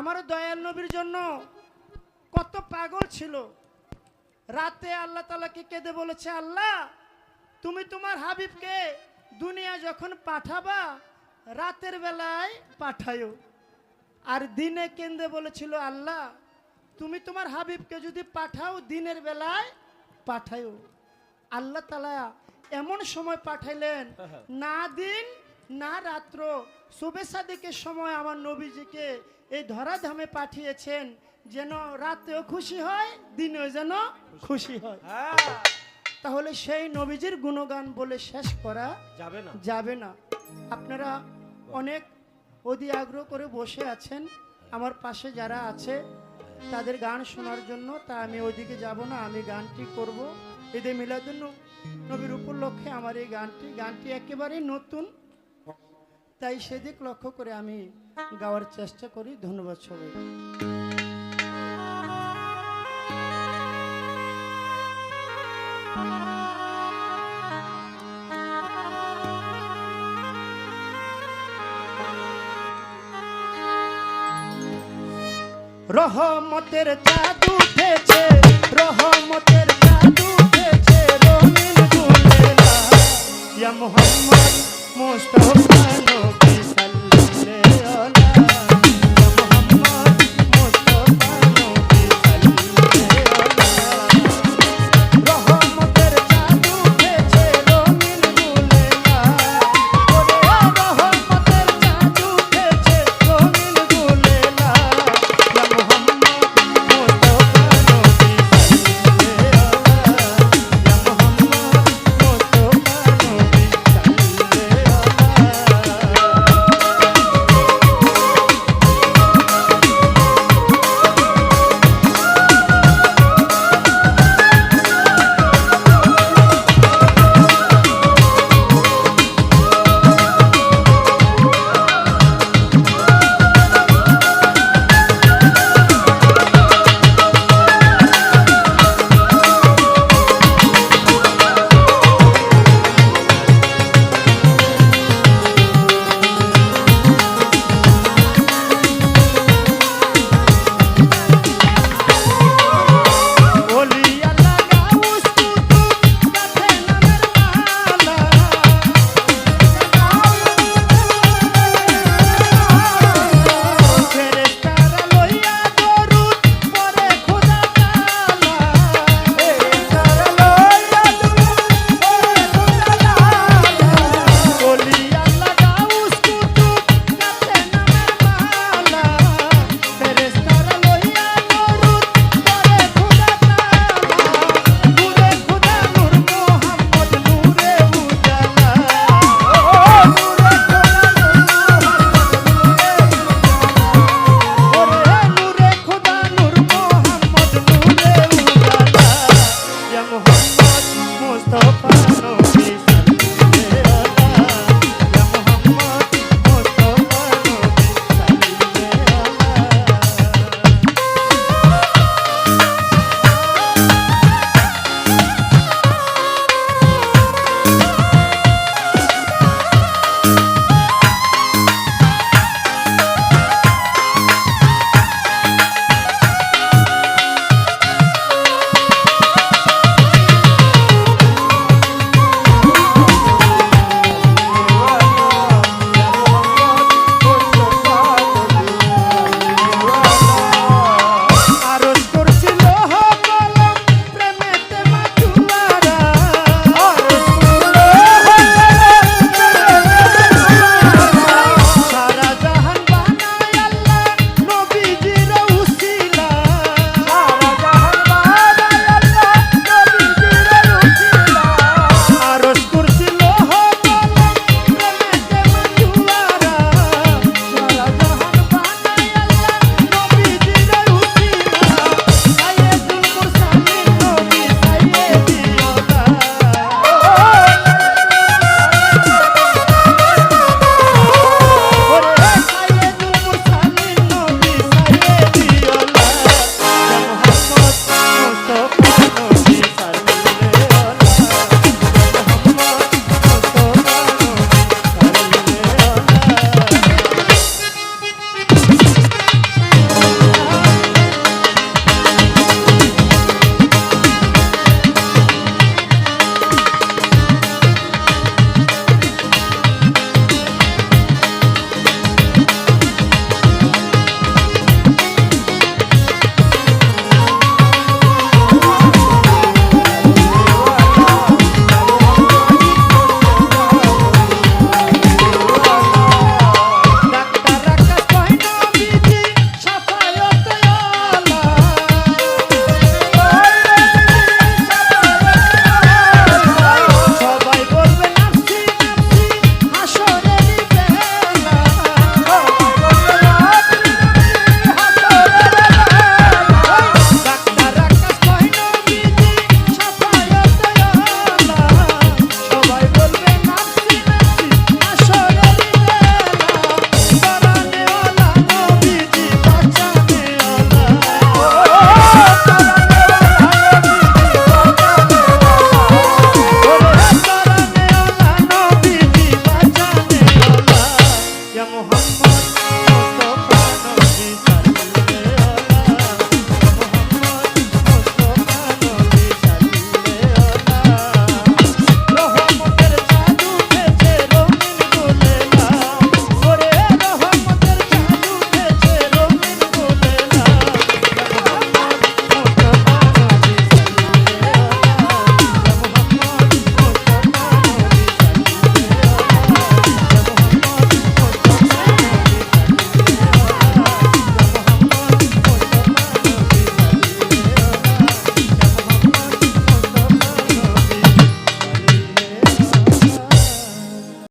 আমার দয়াল নবীর জন্য কত পাগল ছিল। রাতে আল্লাহ তালাকে কেঁদে বলেছে আল্লাহ তুমি তোমার হাবিবকে দুনিয়া যখন পাঠাবা রাতের বেলায় পাঠায়ো। আর দিনে কেন্দ্রে বলেছিল আল্লাহ তুমি তোমার হাবিবকে যদি পাঠাও দিনের বেলায় পাঠায়ো। আল্লাহ তালা এমন সময় পাঠাইলেন না দিন না রাত্র শুভে সাদিকের সময় আমার নবীজিকে এই ধরাধামে পাঠিয়েছেন যেন রাতেও খুশি হয় দিনেও যেন খুশি হয়। হ্যাঁ। তাহলে সেই নবীজির গুণগান বলে শেষ করা যাবে না। যাবে না। আপনারা অনেক অধি আগ্রহ করে বসে আছেন আমার পাশে যারা আছে তাদের গান শোনার জন্য তা আমি ওইদিকে যাব না আমি গানটি করব। ঈদে মিলাদুন নবীর উপলক্ষে আমার এই গানটি গানটি একেবারেই নতুন। তাই সেদিক লক্ষ্য করে আমি গাওয়ার চেষ্টা করি। ধন্যবাদ সবাই রহমতের চাঁদ উঠেছে রহমতের চাঁদ উঠেছে রঙিন ইয়া মোহাম্মদ মুস্তাফা